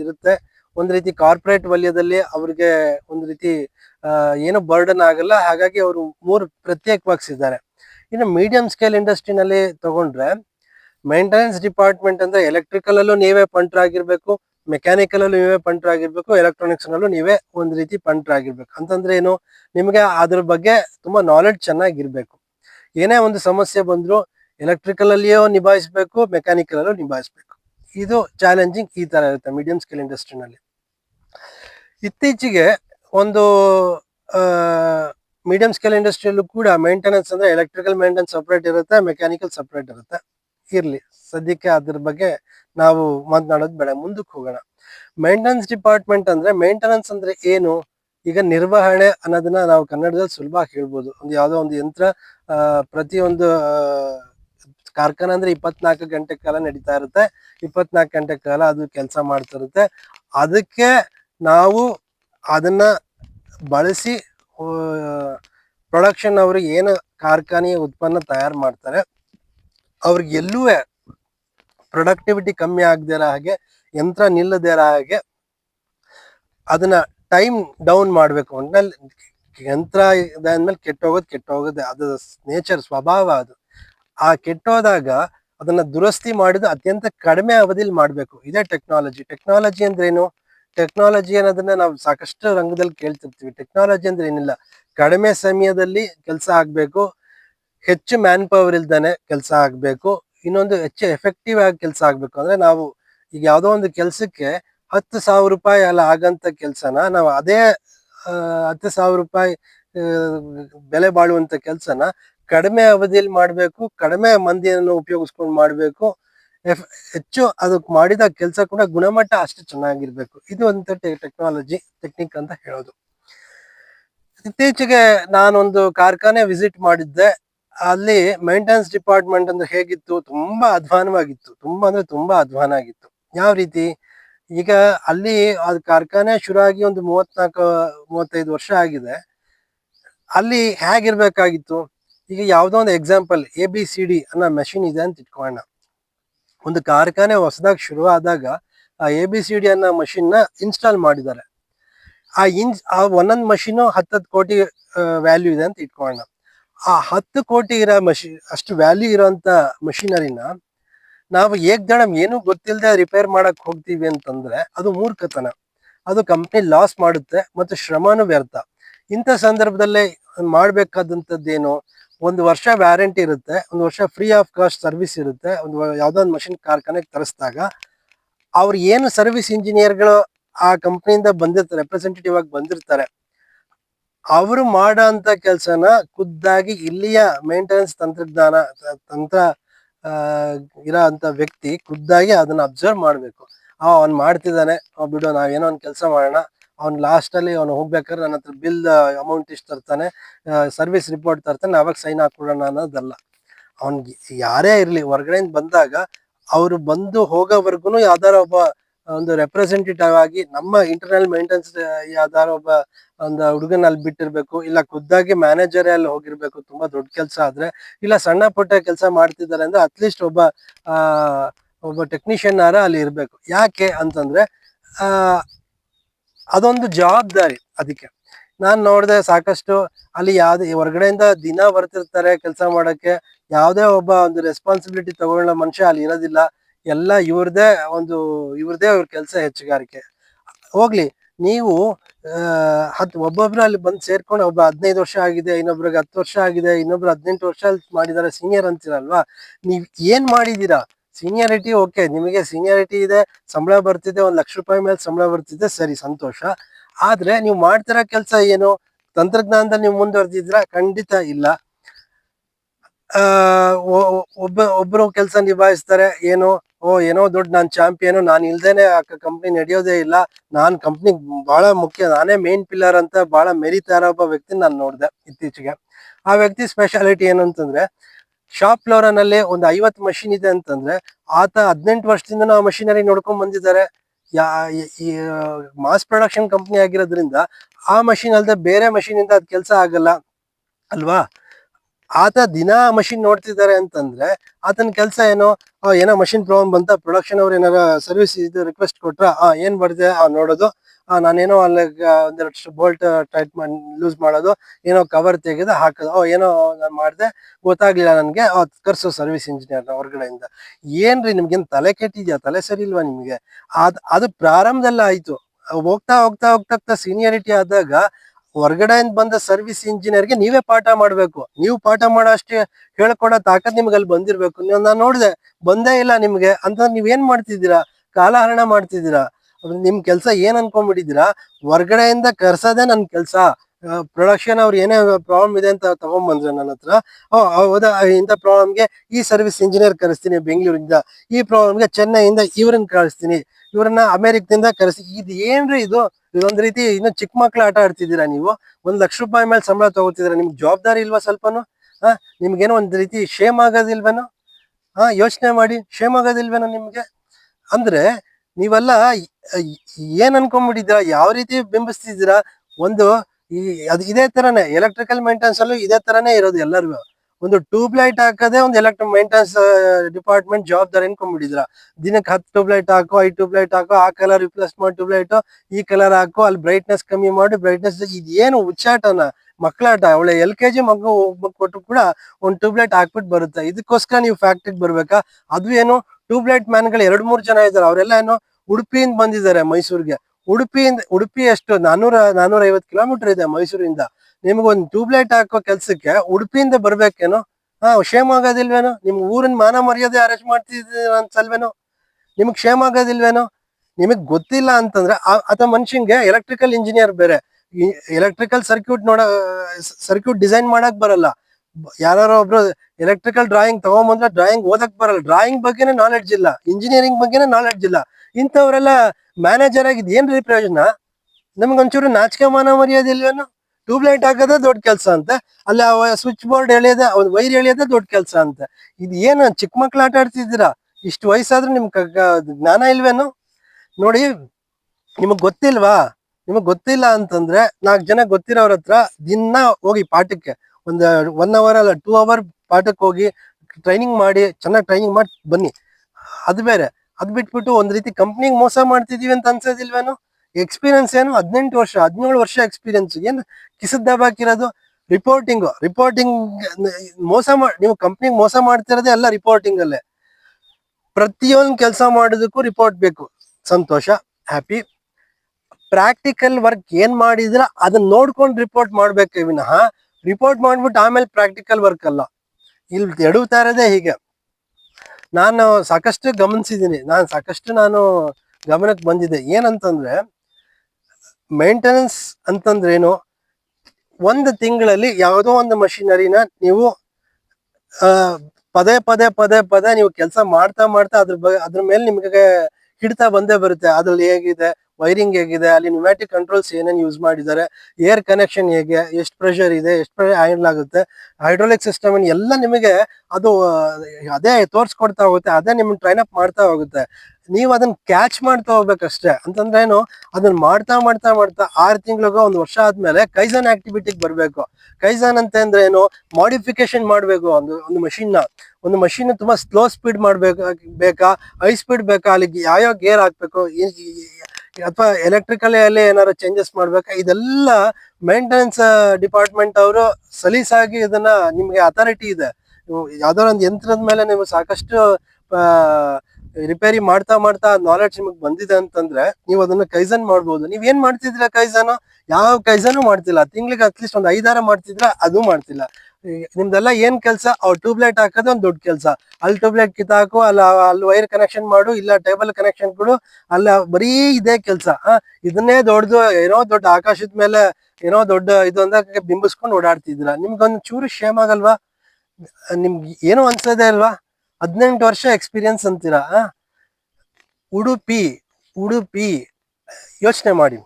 ಇರುತ್ತೆ. ಒಂದ್ ರೀತಿ ಕಾರ್ಪೊರೇಟ್ ವಲಯದಲ್ಲಿ ಅವ್ರಿಗೆ ಒಂದ್ ರೀತಿ ಏನು ಬರ್ಡನ್ ಆಗಲ್ಲ. ಹಾಗಾಗಿ ಅವರು ಮೂರು ಪ್ರತ್ಯೇಕವಾಗಿಸಿದ್ದಾರೆ ಇನ್ನು ಮೀಡಿಯಂ ಸ್ಕೇಲ್ ಇಂಡಸ್ಟ್ರಿನಲ್ಲಿ ತಗೊಂಡ್ರೆ ಮೇಂಟೆನೆನ್ಸ್ ಡಿಪಾರ್ಟ್ಮೆಂಟ್ ಅಂದ್ರೆ ಎಲೆಕ್ಟ್ರಿಕಲ್ ಅಲ್ಲೂ ನೀವೇ ಪಂಟ್ರ್ ಆಗಿರ್ಬೇಕು ಮೆಕ್ಯಾನಿಕಲ್ ಅಲ್ಲೂ ನೀವೇ ಪಂಟ್ರ್ ಆಗಿರ್ಬೇಕು ಎಲೆಕ್ಟ್ರಾನಿಕ್ಸ್ ನಲ್ಲೂ ನೀವೇ ಒಂದ್ ರೀತಿ ಪಂಟ್ರ್ ಆಗಿರ್ಬೇಕು. ಅಂತಂದ್ರೆ ಏನು? ನಿಮಗೆ ಅದ್ರ ಬಗ್ಗೆ ತುಂಬಾ ನಾಲೆಡ್ಜ್ ಚೆನ್ನಾಗಿರ್ಬೇಕು. ಏನೇ ಒಂದು ಸಮಸ್ಯೆ ಬಂದ್ರು ಎಲೆಕ್ಟ್ರಿಕಲ್ ಅಲ್ಲಿಯೋ ನಿಭಾಯಿಸ್ಬೇಕು ಮೆಕ್ಯಾನಿಕಲ್ ಅಲ್ಲೂ ನಿಭಾಯಿಸ್ಬೇಕು. ಇದು ಚಾಲೆಂಜಿಂಗ್ ಈ ತರ ಇರುತ್ತೆ ಮೀಡಿಯಂ ಸ್ಕೇಲ್ ಇಂಡಸ್ಟ್ರಿನಲ್ಲಿ ಇತ್ತೀಚೆಗೆ ಒಂದು ಮೀಡಿಯಂ ಸ್ಕೇಲ್ ಇಂಡಸ್ಟ್ರಿಯಲ್ಲೂ ಕೂಡ ಮೇಂಟೆನೆನ್ಸ್ ಅಂದ್ರೆ ಎಲೆಕ್ಟ್ರಿಕಲ್ ಮೇಂಟೆನೆನ್ಸ್ ಸಪ್ರೇಟ್ ಇರುತ್ತೆ ಮೆಕ್ಯಾನಿಕಲ್ ಸಪ್ರೇಟ್ ಇರುತ್ತೆ. ಇರ್ಲಿ, ಸದ್ಯಕ್ಕೆ ಅದ್ರ ಬಗ್ಗೆ ನಾವು ಮಾತನಾಡೋದು ಬೇಡ, ಮುಂದಕ್ಕೆ ಹೋಗೋಣ. ಮೇಂಟೆನೆನ್ಸ್ ಡಿಪಾರ್ಟ್ಮೆಂಟ್ ಅಂದ್ರೆ ಮೇಂಟೆನೆನ್ಸ್ ಅಂದ್ರೆ ಏನು? ಈಗ ನಿರ್ವಹಣೆ ಅನ್ನೋದನ್ನ ನಾವು ಕನ್ನಡದಲ್ಲಿ ಸುಲಭ ಹೇಳ್ಬೋದು. ಒಂದು ಯಾವುದೋ ಒಂದು ಯಂತ್ರ ಪ್ರತಿಯೊಂದು ಕಾರ್ಖಾನೆ ಅಂದ್ರೆ ಇಪ್ಪತ್ನಾಲ್ಕು ಗಂಟೆ ಕಾಲ ನಡೀತಾ ಇರುತ್ತೆ. ಇಪ್ಪತ್ನಾಲ್ಕು ಗಂಟೆ ಕಾಲ ಅದು ಕೆಲಸ ಮಾಡ್ತಿರುತ್ತೆ ಅದಕ್ಕೆ ನಾವು ಅದನ್ನ ಬಳಸಿ ಪ್ರೊಡಕ್ಷನ್ ಅವ್ರಿಗೆ ಏನು ಕಾರ್ಖಾನೆಯ ಉತ್ಪನ್ನ ತಯಾರು ಮಾಡ್ತಾರೆ, ಅವ್ರಿಗೆ ಎಲ್ಲೂ ಪ್ರೊಡಕ್ಟಿವಿಟಿ ಕಮ್ಮಿ ಆಗದೇ ಇರೋ ಹಾಗೆ, ಯಂತ್ರ ನಿಲ್ಲದೇ ಇರೋ ಹಾಗೆ, ಅದನ್ನ ಟೈಮ್ ಡೌನ್ ಮಾಡಬೇಕು ಅಂದ್ಮೇಲೆ ಯಂತ್ರ ಇದಾದ್ಮೇಲೆ ಕೆಟ್ಟೋಗೋದು ಕೆಟ್ಟೋಗೋದು, ಅದು ನೇಚರ್ ಸ್ವಭಾವ ಅದು. ಆ ಕೆಟ್ಟೋದಾಗ ಅದನ್ನ ದುರಸ್ತಿ ಮಾಡಿದ್ದು ಅತ್ಯಂತ ಕಡಿಮೆ ಅವಧಿಯಲ್ಲಿ ಮಾಡಬೇಕು. ಇದೇ ಟೆಕ್ನಾಲಜಿ. ಟೆಕ್ನಾಲಜಿ ಅಂದ್ರೆ ಏನು ಟೆಕ್ನಾಲಜಿ ಅನ್ನೋದನ್ನ ನಾವು ಸಾಕಷ್ಟು ರಂಗದಲ್ಲಿ ಕೇಳ್ತಿರ್ತೀವಿ. ಟೆಕ್ನಾಲಜಿ ಅಂದ್ರೆ ಏನಿಲ್ಲ. ಕಡಿಮೆ ಸಮಯದಲ್ಲಿ ಕೆಲಸ ಆಗ್ಬೇಕು. ಹೆಚ್ಚು ಮ್ಯಾನ್ ಪವರ್ ಇಲ್ದಾನೆ ಕೆಲಸ ಆಗ್ಬೇಕು. ಇನ್ನೊಂದು ಹೆಚ್ಚು ಎಫೆಕ್ಟಿವ್ ಆಗಿ ಕೆಲಸ ಆಗ್ಬೇಕು. ಅಂದ್ರೆ ನಾವು ಈಗ ಯಾವುದೋ ಒಂದು ಕೆಲ್ಸಕ್ಕೆ ಹತ್ತು ಸಾವಿರ ರೂಪಾಯಿ ಅಲ್ಲ, ಆಗಂತ ಕೆಲಸನ. ನಾವು ಅದೇ ಹತ್ತು ಸಾವಿರ ರೂಪಾಯಿ ಬೆಲೆ ಬಾಳುವಂತ ಕೆಲಸನ ಕಡಿಮೆ ಅವಧಿಯಲ್ಲಿ ಮಾಡ್ಬೇಕು, ಕಡಿಮೆ ಮಂದಿಯನ್ನು ಉಪಯೋಗಿಸ್ಕೊಂಡು ಮಾಡ್ಬೇಕು. ಎಫ್- ಹೆಚ್ಚು ಅದಕ್ಕೆ ಮಾಡಿದ ಕೆಲಸ ಕೂಡ ಗುಣಮಟ್ಟ ಅಷ್ಟು ಚೆನ್ನಾಗಿರ್ಬೇಕು. ಇದು ಅಂತ ಟೆಕ್ನಾಲಜಿ ಟೆಕ್ನಿಕ್ ಅಂತ ಹೇಳೋದು. ಇತ್ತೀಚೆಗೆ ನಾನೊಂದು ಕಾರ್ಖಾನೆ ವಿಸಿಟ್ ಮಾಡಿದ್ದೆ. ಅಲ್ಲಿ ಮೇಂಟೆನೆನ್ಸ್ ಡಿಪಾರ್ಟ್ಮೆಂಟ್ ಅಂದ್ರೆ ಹೇಗಿತ್ತು? ತುಂಬಾ ಅಧ್ವಾನವಾಗಿತ್ತು. ತುಂಬಾ ಅಂದ್ರೆ ತುಂಬಾ ಅಧ್ವಾನ ಆಗಿತ್ತು. ಯಾವ ರೀತಿ? ಈಗ ಅಲ್ಲಿ ಅದು ಕಾರ್ಖಾನೆ ಶುರು ಆಗಿ ಒಂದು ಮೂವತ್ನಾಲ್ಕು, ಮೂವತ್ತೈದು ವರ್ಷ ಆಗಿದೆ. ಅಲ್ಲಿ ಹೇಗಿರ್ಬೇಕಾಗಿತ್ತು? ಈಗ ಯಾವುದೋ ಒಂದು example A B C D ಅನ್ನೋ ಮೆಷಿನ್ ಇದೆ ಅಂತ ಇಟ್ಕೊಳ್ಳೋಣ. ಒಂದು ಕಾರ್ಖಾನೆ ಹೊಸದಾಗಿ ಶುರು ಆದಾಗ, ಆ ಎ ಬಿ ಸಿ ಡಿ ಅನ್ನೋ ಮಷಿನ್ನ ಇನ್ಸ್ಟಾಲ್ ಮಾಡಿದ್ದಾರೆ. ಆ ಇನ್, ಆ ಒಂದೊಂದು ಮಷೀನು ಹತ್ತತ್ತು ಕೋಟಿ ವ್ಯಾಲ್ಯೂ ಇದೆ ಅಂತ ಇಟ್ಕೊಳ್ಳೋಣ. ಆ ಹತ್ತು ಕೋಟಿ ಇರೋ ಮಷಿನ್ ಅಷ್ಟು ವ್ಯಾಲ್ಯೂ ಇರೋಂಥ ಮಷಿನರಿನ ನಾವು ಏಕ್ದಣ ಏನು ಗೊತ್ತಿಲ್ಲದೆ ರಿಪೇರ್ ಮಾಡಕ್ ಹೋಗ್ತೀವಿ ಅಂತಂದ್ರೆ ಅದು ಮೂರ್ಖತನ. ಅದು ಕಂಪ್ನಿ ಲಾಸ್ ಮಾಡುತ್ತೆ ಮತ್ತು ಶ್ರಮನೂ ವ್ಯರ್ಥ. ಇಂಥ ಸಂದರ್ಭದಲ್ಲೇ ಮಾಡ್ಬೇಕಾದಂಥದ್ದೇನು, ಒಂದು ವರ್ಷ ವ್ಯಾರಂಟಿ ಇರುತ್ತೆ, ಒಂದು ವರ್ಷ ಫ್ರೀ ಆಫ್ ಕಾಸ್ಟ್ ಸರ್ವಿಸ್ ಇರುತ್ತೆ, ಒಂದು ಯಾವುದೋ ಒಂದು ಮಷಿನ್ ಕಾರ್ಖಾನೆಗೆ ತರಿಸಿದಾಗ, ಅವ್ರು ಏನು ಸರ್ವಿಸ್ ಇಂಜಿನಿಯರ್ಗಳು ಆ ಕಂಪ್ನಿಯಿಂದ ಬಂದಿರ್ತಾರೆ ರೆಪ್ರೆಸೆಂಟೇಟಿವ್ ಆಗಿ ಬಂದಿರ್ತಾರೆ, ಅವರು ಮಾಡೋ ಅಂತ ಕೆಲಸನ ಖುದ್ದಾಗಿ ಇಲ್ಲಿಯ ಮೇಂಟೆನೆನ್ಸ್ ತಂತ್ರಜ್ಞಾನ ತಂತ್ರ ಇರೋ ಅಂತ ವ್ಯಕ್ತಿ ಖುದ್ದಾಗಿ ಅದನ್ನ ಅಬ್ಸರ್ವ್ ಮಾಡ್ಬೇಕು. ಆ, ಅವ್ನ್ ಮಾಡ್ತಿದ್ದಾನೆ, ಅವ್ ಬಿಡು, ನಾವೇನೋ ಒಂದ್ ಕೆಲಸ ಮಾಡೋಣ. ಅವ್ನ್ ಲಾಸ್ಟ್ ಅಲ್ಲಿ ಅವ್ನು ಹೋಗ್ಬೇಕಾದ್ರೆ ನನ್ನ ಹತ್ರ ಬಿಲ್ ಅಮೌಂಟ್ ಇಷ್ಟು ತರ್ತಾನೆ ಸರ್ವಿಸ್ ರಿಪೋರ್ಟ್ ತರ್ತಾನೆ ಅವಾಗ ಸೈನ್ ಹಾಕೊಡೋಣ ಅನ್ನೋದಲ್ಲ. ಅವ್ನ್ ಯಾರೇ ಇರ್ಲಿ, ಹೊರಗಡೆಯಿಂದ ಬಂದಾಗ ಅವ್ರು ಬಂದು ಹೋಗೋವರೆಗೂ ಯಾವ್ದಾರ ಒಬ್ಬ ಒಂದು ರೆಪ್ರೆಸೆಂಟೇಟಿವ್ ಆಗಿ ನಮ್ಮ ಇಂಟರ್ನಲ್ ಮೇಂಟೆನೆನ್ಸ್ ಯಾವ್ದಾರ ಒಬ್ಬ ಒಂದು ಹುಡುಗನ ಅಲ್ಲಿ ಬಿಟ್ಟಿರ್ಬೇಕು, ಇಲ್ಲ ಖುದ್ದಾಗಿ ಮ್ಯಾನೇಜರ್ ಅಲ್ಲಿ ಹೋಗಿರ್ಬೇಕು, ತುಂಬಾ ದೊಡ್ಡ ಕೆಲಸ ಆದ್ರೆ, ಇಲ್ಲ ಸಣ್ಣ ಪುಟ್ಟ ಕೆಲಸ ಮಾಡ್ತಿದ್ದಾರೆ ಅಂದ್ರೆ ಅಟ್ಲೀಸ್ಟ್ ಒಬ್ಬ, ಆ, ಒಬ್ಬ ಟೆಕ್ನಿಷಿಯನ್ ಆರ ಅಲ್ಲಿ ಇರ್ಬೇಕು. ಯಾಕೆ ಅಂತಂದ್ರೆ ಅದೊಂದು ಜವಾಬ್ದಾರಿ ಅದಕ್ಕೆ. ನಾನು ನೋಡಿದೆ ಸಾಕಷ್ಟು ಅಲ್ಲಿ ಯಾವ್ದೇ ಹೊರಗಡೆಯಿಂದ ದಿನ ಬರ್ತಿರ್ತಾರೆ ಕೆಲಸ ಮಾಡಕ್ಕೆ, ಯಾವುದೇ ಒಬ್ಬ ಒಂದು ರೆಸ್ಪಾನ್ಸಿಬಿಲಿಟಿ ತಗೊಳ್ಳೋ ಮನುಷ್ಯ ಅಲ್ಲಿ ಇರೋದಿಲ್ಲ. ಎಲ್ಲ ಇವ್ರದೇ ಒಂದು, ಇವ್ರದೇ ಅವ್ರ ಕೆಲಸ ಹೆಚ್ಚುಗಾರಿಕೆ. ಹೋಗ್ಲಿ, ನೀವು ಹತ್ತು ಒಬ್ಬೊಬ್ರು ಅಲ್ಲಿ ಬಂದು ಸೇರ್ಕೊಂಡು ಒಬ್ಬ ಹದಿನೈದು ವರ್ಷ ಆಗಿದೆ, ಇನ್ನೊಬ್ರಿಗೆ ಹತ್ತು ವರ್ಷ ಆಗಿದೆ, ಇನ್ನೊಬ್ರು ಹದಿನೆಂಟು ವರ್ಷ ಮಾಡಿದ್ದಾರೆ ಸೀನಿಯರ್ ಅಂತೀರಲ್ವಾ? ನೀವು ಏನ್ ಮಾಡಿದೀರಾ? ಸೀನಿಯಾರಿಟಿ ಓಕೆ ನಿಮಗೆ ಸೀನಿಯಾರಿಟಿ ಇದೆ, ಸಂಬಳ ಬರ್ತಿದೆ, ಒಂದು ಲಕ್ಷ ರೂಪಾಯಿ ಮೇಲೆ ಸಂಬಳ ಬರ್ತಿದೆ, ಸರಿ, ಸಂತೋಷ. ಆದ್ರೆ ನೀವು ಮಾಡ್ತಿರೋ ಕೆಲಸ ಏನು? ತಂತ್ರಜ್ಞಾನದಲ್ಲಿ ನೀವು ಮುಂದುವರೆದಿದ್ರ ಖಂಡಿತ ಇಲ್ಲ. ಒಬ್ಬ ಒಬ್ಬರು ಕೆಲಸ ನಿಭಾಯಿಸ್ತಾರೆ, ಏನು? ಓ, ಏನೋ ದೊಡ್ಡ ನಾನ್ ಚಾಂಪಿಯನ್ ನಾನು ಇಲ್ದೇನೆ ಆ ಕಂಪ್ನಿ ನಡೆಯೋದೇ ಇಲ್ಲ. ನಾನ್ ಕಂಪ್ನಿ ಬಹಳ ಮುಖ್ಯ. ನಾನೇ ಮೇನ್ ಪಿಲ್ಲರ್ ಅಂತ ಬಹಳ ಮೆರಿತಾ ಇರೋ ಒಬ್ಬ ವ್ಯಕ್ತಿ ನಾನು ನೋಡಿದೆ ಇತ್ತೀಚೆಗೆ. ಆ ವ್ಯಕ್ತಿ ಸ್ಪೆಷಾಲಿಟಿ ಏನು ಅಂತಂದ್ರೆ ಶಾಪ್ ಫ್ಲೋರ್ನಲ್ಲಿ ಒಂದು ಐವತ್ತು ಮಷಿನ್ ಇದೆ ಅಂತಂದ್ರೆ, ಆತ ಹದಿನೆಂಟು ವರ್ಷದಿಂದ ಆ ಮಷಿನರಿ ನೋಡ್ಕೊಂಡ್ ಬಂದಿದ್ದಾರೆ. ಯಾ, ಈ- ಈ ಮಾಸ್ ಪ್ರೊಡಕ್ಷನ್ ಕಂಪ್ನಿ ಆಗಿರೋದ್ರಿಂದ ಆ ಮಷಿನ್ ಅಲ್ಲದೆ ಬೇರೆ ಮಷಿನ್ ಇಂದ ಅದ್ ಕೆಲಸ ಆಗಲ್ಲ. ಅಲ್ವಾ? ಆತ ದಿನ ಮಷಿನ್ ನೋಡ್ತಿದ್ದಾರೆ ಅಂತಂದ್ರೆ ಆತನ ಕೆಲಸ ಏನು? ಏನೋ ಮಷಿನ್ ಪ್ರಾಬ್ಲಮ್ ಬಂತ ಪ್ರೊಡಕ್ಷನ್ ಅವ್ರು ಏನಾರ ಸರ್ವಿಸ್ ಇದು ರಿಕ್ವೆಸ್ಟ್ ಕೊಟ್ರ ಏನ್ ಬರ್ದೆ ನೋಡೋದು. ನಾನೇನೋ ಅಲ್ಲಿ ಒಂದೆರಡು ಬೋಲ್ಟ್ ಟೈಟ್ ಮಾಡಿ ಲೂಸ್ ಮಾಡೋದು, ಏನೋ ಕವರ್ ತೆಗೆದು ಹಾಕೋದು. ಓ, ಏನೋ ನಾನು ಮಾಡಿದೆ. ಗೊತ್ತಾಗ್ಲಿಲ್ಲ ನನ್ಗೆ. ಕರ್ಸು ಸರ್ವಿಸ್ ಇಂಜಿನಿಯರ್ ಹೊರಗಡೆಯಿಂದ. ಏನ್ರಿ ನಿಮ್ಗೇನು ತಲೆ ಕೆಟ್ಟಿದ್ಯಾ? ತಲೆ ಸರಿ ಇಲ್ವಾ ನಿಮಗೆ? ಅದು ಅದು ಪ್ರಾರಂಭದಲ್ಲ ಆಯ್ತು. ಹೋಗ್ತಾ ಹೋಗ್ತಾ ಹೋಗ್ತಾ ಹೋಗ್ತಾ ಸೀನಿಯಾರಿಟಿ ಆದಾಗ ಹೊರಗಡೆಯಿಂದ ಬಂದ ಸರ್ವಿಸ್ ಇಂಜಿನಿಯರ್ಗೆ ನೀವೇ ಪಾಠ ಮಾಡಬೇಕು. ನೀವು ಪಾಠ ಮಾಡೋ ಅಷ್ಟೇ ಹೇಳ್ಕೊಡೋ ತಾಕತ್ ನಿಮ್ಗೆ ಅಲ್ಲಿ ಬಂದಿರ್ಬೇಕು. ನಾನು ನೋಡಿದೆ, ಬಂದೇ ಇಲ್ಲ ನಿಮ್ಗೆ. ಅಂತ ನೀವ್ ಏನ್ ಮಾಡ್ತಿದ್ದೀರಾ? ಕಾಲಹರಣ ಮಾಡ್ತಿದ್ದೀರಾ? ನಿಮ್ಮ ನಿಮ್ ಏನು ಅನ್ಕೊಂಡ್ಬಿಟ್ಟಿದ್ದೀರಾ? ಹೊರಗಡೆಯಿಂದ ಕರ್ಸೋದೇ ನನ್ ಕೆಲಸ. ಪ್ರೊಡಕ್ಷನ್ ಅವ್ರು ಏನೇ ಪ್ರಾಬ್ಲಮ್ ಇದೆ ಅಂತ ತಗೊಂಡ್ಬಂದ್ರೆ ನನ್ನ ಹತ್ರ ಹೌದಾ ಇಂಥ ಪ್ರಾಬ್ಲಮ್ಗೆ ಈ ಸರ್ವಿಸ್ ಇಂಜಿನಿಯರ್ ಕರೆಸ್ತೀನಿ, ಬೆಂಗಳೂರಿಂದ. ಈ ಪ್ರಾಬ್ಲಮ್ಗೆ ಚೆನ್ನೈಯಿಂದ ಇವ್ರನ್ನ ಕಳಿಸ್ತೀನಿ. ಇವ್ರನ್ನ ಅಮೆರಿಕದಿಂದ ಕರೆಸಿ ಇದು ಏನ್ರಿ ಇದು? ಇದೊಂದ್ ರೀತಿ ಇನ್ನು ಚಿಕ್ಕ ಮಕ್ಳು ಆಟ ಆಡ್ತಿದ್ದೀರಾ ನೀವು? ಒಂದ್ ಲಕ್ಷ ರೂಪಾಯಿ ಮೇಲೆ ಸಂಬಳ ತಗೋತಿದ್ದೀರಾ? ನಿಮ್ಗೆ ಜವಾಬ್ದಾರಿ ಇಲ್ವಾ ಸ್ವಲ್ಪನು? ಹಾ, ನಿಮ್ಗೇನೋ ಒಂದ್ ರೀತಿ ಶೇಮ್ ಆಗೋದಿಲ್ವೇನೋ? ಹಾ, ಯೋಚನೆ ಮಾಡಿ ಶೇಮ್ ಆಗೋದಿಲ್ವೇನೋ ನಿಮ್ಗೆ? ಅಂದ್ರೆ ನೀವೆಲ್ಲ ಏನ್ ಅನ್ಕೊಂಡ್ಬಿಟ್ಟಿದ್ದೀರಾ? ಯಾವ ರೀತಿ ಬಿಂಬಿಸ್ತಿದ್ದೀರಾ? ಒಂದು ಈ, ಅದು ಇದೇ ತರನೇ ಎಲೆಕ್ಟ್ರಿಕಲ್ ಮೇಂಟೆನೆನ್ಸ್ ಅಲ್ಲೂ ಇದೇ ತರನೇ ಇರೋದು ಎಲ್ಲರಿಗೂ. ಒಂದು ಟ್ಯೂಬ್ ಲೈಟ್ ಹಾಕದೆ ಒಂದು ಎಲೆಕ್ಟ್ರಿಕ್ ಮೇಂಟೆನೆನ್ಸ್ ಡಿಪಾರ್ಟ್ಮೆಂಟ್ ಜವಾಬ್ದಾರಿ ಅನ್ಕೊಂಡ್ಬಿಟ್ಟಿದ್ರ ದಿನಕ್ಕೆ ಹತ್ತು ಟ್ಯೂಬ್ ಲೈಟ್ ಹಾಕೋ, ಐದು ಟ್ಯೂಬ್ ಲೈಟ್ ಹಾಕೋ, ಆ ಕಲರ್ ರಿಪ್ಲೇಸ್ ಮಾಡಿ ಟ್ಯೂಬ್ ಲೈಟ್ ಈ ಕಲರ್ ಹಾಕೋ, ಅಲ್ಲಿ ಬ್ರೈಟ್ನೆಸ್ ಕಮ್ಮಿ ಮಾಡಿ ಬ್ರೈಟ್ನೆಸ್ ಇದೇನು ಹುಚ್ಚಾಟನ? ಮಕ್ಕಳಾಟ ಅವಳೆ ಎಲ್ ಕೆ ಜಿ ಮಗು ಕೊಟ್ಟು ಕೂಡ ಒಂದು ಟ್ಯೂಬ್ ಲೈಟ್ ಹಾಕ್ಬಿಟ್ಟು ಬರುತ್ತೆ. ಇದಕ್ಕೋಸ್ಕರ ನೀವು ಫ್ಯಾಕ್ಟ್ರಿಗೆ ಬರ್ಬೇಕಾ? ಅದು ಏನು ಟ್ಯೂಬ್ ಲೈಟ್ ಮ್ಯಾನ್ ಮ್ಯಾನ್ಗಳು ಎರಡು ಮೂರು ಜನ ಇದಾರೆ ಅವರೆಲ್ಲ ಏನು ಉಡುಪಿಯಿಂದ ಬಂದಿದ್ದಾರೆ ಮೈಸೂರಿಗೆ. ಉಡುಪಿಯಿಂದ, ಉಡುಪಿ ಎಷ್ಟು? ನಾನೂರ ನಾನೂರ ಐವತ್ತು ಕಿಲೋಮೀಟರ್ ಇದೆ ಮೈಸೂರಿಂದ. ನಿಮ್ಗೊಂದು ಟ್ಯೂಬ್ಲೈಟ್ ಹಾಕೋ ಕೆಲ್ಸಕ್ಕೆ ಉಡುಪಿಯಿಂದ ಬರ್ಬೇಕೇನೋ? ಹಾ, ಕ್ಷೇಮ ಆಗೋದಿಲ್ವೇನೋ? ನಿಮ್ ಊರಿನ ಮಾನ ಮರ್ಯಾದೆ ಅರೆಸ್ಟ್ ಮಾಡ್ತಿದ್ದೀರ ಅನ್ಸಲ್ವೇನೋ ನಿಮ್ಗೆ ಕ್ಷೇಮ ಆಗೋದಿಲ್ವೇನೋ? ನಿಮಗ್ ಗೊತ್ತಿಲ್ಲ ಅಂತಂದ್ರೆ ಆತ ಮನುಷ್ಯಂಗೆ ಎಲೆಕ್ಟ್ರಿಕಲ್ ಇಂಜಿನಿಯರ್ ಬೇರೆ. ಎಲೆಕ್ಟ್ರಿಕಲ್ ಸರ್ಕ್ಯೂಟ್ ನೋಡ, ಸರ್ಕ್ಯೂಟ್ ಡಿಸೈನ್ ಮಾಡಕ್ ಬರಲ್ಲ. ಯಾರೋ ಒಬ್ರು ಎಲೆಕ್ಟ್ರಿಕಲ್ ಡ್ರಾಯಿಂಗ್ ತಗೊಂಬಂದ್ರೆ ಡ್ರಾಯಿಂಗ್ ಓದಕ್ ಬರಲ್ಲ. ಡ್ರಾಯಿಂಗ್ ಬಗ್ಗೆನೇ ನಾಲೆಡ್ಜ್ ಇಲ್ಲ. ಇಂಜಿನಿಯರಿಂಗ್ ಬಗ್ಗೆನೇ ನಾಲೆಡ್ಜ್ ಇಲ್ಲ. ಇಂಥವ್ರೆಲ್ಲ ಮ್ಯಾನೇಜರ್ ಆಗಿದ್ ಏನ್ರಿ ಪ್ರಯೋಜನ? ನಮ್ಗೊಂಚೂರು ನಾಚಿಕೆ ಮಾನ ಮರ್ಯಾದೆ ಇಲ್ವೇನೋ? ಟ್ಯೂಬ್ ಲೈಟ್ ಹಾಕೋದೇ ದೊಡ್ಡ ಕೆಲಸ ಅಂತ. ಅಲ್ಲಿ ಸ್ವಿಚ್ ಬೋರ್ಡ್ ಎಳೆಯೋದೇ, ಒಂದು ವೈರ್ ಎಳೆಯೋದೇ ದೊಡ್ಡ ಕೆಲಸ ಅಂತ. ಇದು ಏನು ಚಿಕ್ಕ ಮಕ್ಳು ಆಟ ಆಡ್ತಿದ್ದೀರಾ? ಇಷ್ಟು ವಯಸ್ಸಾದ್ರೂ ನಿಮ್ ಕ- ಕ- ಜ್ಞಾನ ಇಲ್ವೇನು? ನೋಡಿ, ನಿಮಗೆ ಗೊತ್ತಿಲ್ವಾ? ನಿಮಗೆ ಗೊತ್ತಿಲ್ಲ ಅಂತಂದ್ರೆ ನಾಲ್ಕು ಜನ ಗೊತ್ತಿರೋರ ಹತ್ರ ದಿನ ಹೋಗಿ ಪಾಠಕ್ಕೆ, ಒಂದು ಒನ್ ಅವರ್ ಅಲ್ಲ ಟೂ ಅವರ್ ಪಾಠಕ್ಕೆ ಹೋಗಿ ಟ್ರೈನಿಂಗ್ ಮಾಡಿ, ಚೆನ್ನಾಗಿ ಟ್ರೈನಿಂಗ್ ಮಾಡಿ ಬನ್ನಿ. ಅದು ಬೇರೆ. ಅದು ಬಿಟ್ಬಿಟ್ಟು ಒಂದು ರೀತಿ ಕಂಪ್ನಿಗೆ ಮೋಸ ಮಾಡ್ತಿದ್ದೀವಿ ಅಂತ ಅನ್ಸೋದಿಲ್ವೇನು? ಎಕ್ಸ್ಪೀರಿಯನ್ಸ್ ಏನು? ಹದಿನೆಂಟು ವರ್ಷ, ಹದಿನೇಳು ವರ್ಷ ಎಕ್ಸ್ಪೀರಿಯನ್ಸ್ ಏನ್ ಕಿಸದ್ ಹಾಕಿರೋದು ರಿಪೋರ್ಟಿಂಗ್ ರಿಪೋರ್ಟಿಂಗ್ ಮೋಸ ಮಾಡಿ ನೀವು ಕಂಪ್ನಿಗೆ ಮೋಸ ಮಾಡ್ತಿರೋದೇ ಎಲ್ಲ ರಿಪೋರ್ಟಿಂಗ್ ಅಲ್ಲೇ. ಪ್ರತಿಯೊಂದು ಕೆಲಸ ಮಾಡೋದಕ್ಕೂ ರಿಪೋರ್ಟ್ ಬೇಕು. ಸಂತೋಷ ಹ್ಯಾಪಿ ಪ್ರಾಕ್ಟಿಕಲ್ ವರ್ಕ್ ಏನ್ ಮಾಡಿದ್ರ ಅದನ್ನ ನೋಡ್ಕೊಂಡು ರಿಪೋರ್ಟ್ ಮಾಡ್ಬೇಕು ವಿನಃ ರಿಪೋರ್ಟ್ ಮಾಡ್ಬಿಟ್ಟು ಆಮೇಲೆ ಪ್ರಾಕ್ಟಿಕಲ್ ವರ್ಕ್ ಅಲ್ಲ. ಇಲ್ಲಿ ಎಡುತ್ತಾ ಇರೋದೇ ಹೀಗೆ. ನಾನು ಸಾಕಷ್ಟು ಗಮನಿಸಿದ್ದೀನಿ ನಾನು ಸಾಕಷ್ಟು ನಾನು ಗಮನಕ್ಕೆ ಬಂದಿದೆ ಏನಂತಂದ್ರೆ ಮೇಂಟೆನೆನ್ಸ್ ಅಂತಂದ್ರೇನು? ಒಂದು ತಿಂಗಳಲ್ಲಿ ಯಾವುದೋ ಒಂದು ಮಷಿನರಿನ ನೀವು ಪದೇ ಪದೇ ಪದೇ ಪದೇ ನೀವು ಕೆಲಸ ಮಾಡ್ತಾ ಮಾಡ್ತಾ ಅದ್ರ ಬಗ್ಗೆ ಅದ್ರ ಮೇಲೆ ನಿಮಗೆ ಹಿಡಿತಾ ಬಂದೇ ಬರುತ್ತೆ. ಅದ್ರಲ್ಲಿ ಹೇಗಿದೆ? ವೈರಿಂಗ್ ಹೇಗಿದೆ? ಅಲ್ಲಿ ನ್ಯೂಮ್ಯಾಟಿಕ್ ಕಂಟ್ರೋಲ್ಸ್ ಏನೇನು ಯೂಸ್ ಮಾಡಿದ್ದಾರೆ? ಏರ್ ಕನೆಕ್ಷನ್ ಹೇಗೆ? ಎಷ್ಟು ಪ್ರೆಷರ್ ಇದೆ? ಎಷ್ಟು ಪ್ರೆಷರ್ ಹ್ಯಾಂಡಲ್ ಆಗುತ್ತೆ? ಹೈಡ್ರೋಲಿಕ್ ಸಿಸ್ಟಮ್ ಎಲ್ಲ ನಿಮಗೆ ಅದು, ಅದೇ ತೋರಿಸ್ಕೊಡ್ತಾ ಹೋಗುತ್ತೆ. ಅದೇ ನಿಮ್ಮನ್ನು ಟ್ರೈನ್ ಅಪ್ ಮಾಡ್ತಾ ಹೋಗುತ್ತೆ. ನೀವು ಅದನ್ನ ಕ್ಯಾಚ್ ಮಾಡ್ತಾ ಹೋಗ್ಬೇಕಷ್ಟೇ. ಅಂತಂದ್ರೆ ಏನು ಅದನ್ನ ಮಾಡ್ತಾ ಮಾಡ್ತಾ ಮಾಡ್ತಾ ಆರು ತಿಂಗಳಿಗೋ ಒಂದು ವರ್ಷ ಆದ್ಮೇಲೆ ಕೈಸನ್ ಆಕ್ಟಿವಿಟಿಗೆ ಬರಬೇಕು. ಕೈಸನ್ ಅಂತ ಅಂದ್ರೆ ಏನು ಮಾಡಿಫಿಕೇಶನ್ ಮಾಡಬೇಕು ಒಂದು ಒಂದು machine ನ. ಒಂದು ಮಷಿನ್ ತುಂಬಾ ಸ್ಲೋ ಸ್ಪೀಡ್ ಮಾಡ್ಬೇಕು, ಬೇಕಾ ಹೈ ಸ್ಪೀಡ್ ಬೇಕಾ, ಅಲ್ಲಿಗೆ ಯಾವ್ಯಾವ ಗೇರ್ ಹಾಕ್ಬೇಕು ಅಥವಾ ಎಲೆಕ್ಟ್ರಿಕಲ್ ಅಲ್ಲಿ ಏನಾದ್ರು ಚೇಂಜಸ್ ಮಾಡ್ಬೇಕಾ, ಇದೆಲ್ಲ ಮೇಂಟೆನೆನ್ಸ್ ಡಿಪಾರ್ಟ್ಮೆಂಟ್ ಅವರು ಸಲೀಸಾಗಿ ಇದನ್ನ ನಿಮ್ಗೆ ಅಥಾರಿಟಿ ಇದೆ. ಯಾವ್ದಾರ ಒಂದು ಯಂತ್ರದ ಮೇಲೆ ನೀವು ಸಾಕಷ್ಟು ರಿಪೇರಿ ಮಾಡ್ತಾ ಮಾಡ್ತಾ ನಾಲೆಡ್ಜ್ ನಿಮಗೆ ಬಂದಿದೆ ಅಂತಂದ್ರೆ ನೀವು ಅದನ್ನ ಕೈಸನ್ ಮಾಡ್ಬೋದು. ನೀವ್ ಏನ್ ಮಾಡ್ತಿದ್ರ ಕೈಸನ್ ಯಾವ ಕೈಸನು ಮಾಡ್ತಿಲ್ಲ. ತಿಂಗ್ಳಿಗೆ ಅಟ್ಲೀಸ್ಟ್ ಒಂದ್ ಐದಾರ ಮಾಡ್ತಿದ್ರ ಅದು ಮಾಡ್ತಿಲ್ಲ. ನಿಮ್ದೆಲ್ಲ ಏನ್ ಕೆಲಸ? ಅವ್ರು ಟ್ಯೂಬ್ಲೈಟ್ ಹಾಕೋದು ಒಂದ್ ದೊಡ್ಡ ಕೆಲಸ. ಅಲ್ಲಿ ಟ್ಯೂಬ್ಲೈಟ್ ಕಿತ್ತಾಕು ಅಲ್ಲ ಅಲ್ಲಿ ವೈರ್ ಕನೆಕ್ಷನ್ ಮಾಡು, ಇಲ್ಲ ಟೇಬಲ್ ಕನೆಕ್ಷನ್ ಕೊಡು, ಅಲ್ಲ ಬರೀ ಇದೇ ಕೆಲಸ. ಇದನ್ನೇ ದೊಡ್ಡದು, ಏನೋ ದೊಡ್ಡ ಆಕಾಶದ ಮೇಲೆ ಏನೋ ದೊಡ್ಡ ಇದು ಅಂದಾಗ ಬಿಂಬಿಸ್ಕೊಂಡು ಓಡಾಡ್ತಿದ್ರ ನಿಮ್ಗೊಂದ್ ಚೂರು ಶೇಮ್ ಆಗಲ್ವಾ? ನಿಮ್ಗೆ ಏನೋ ಅನ್ಸೋದೇ ಅಲ್ವಾ ಹದಿನೆಂಟು ವರ್ಷ ಎಕ್ಸ್ಪೀರಿಯನ್ಸ್ ಅಂತೀರಾ? ಉಡುಪಿ ಉಡುಪಿ ಯೋಚನೆ ಮಾಡಿ.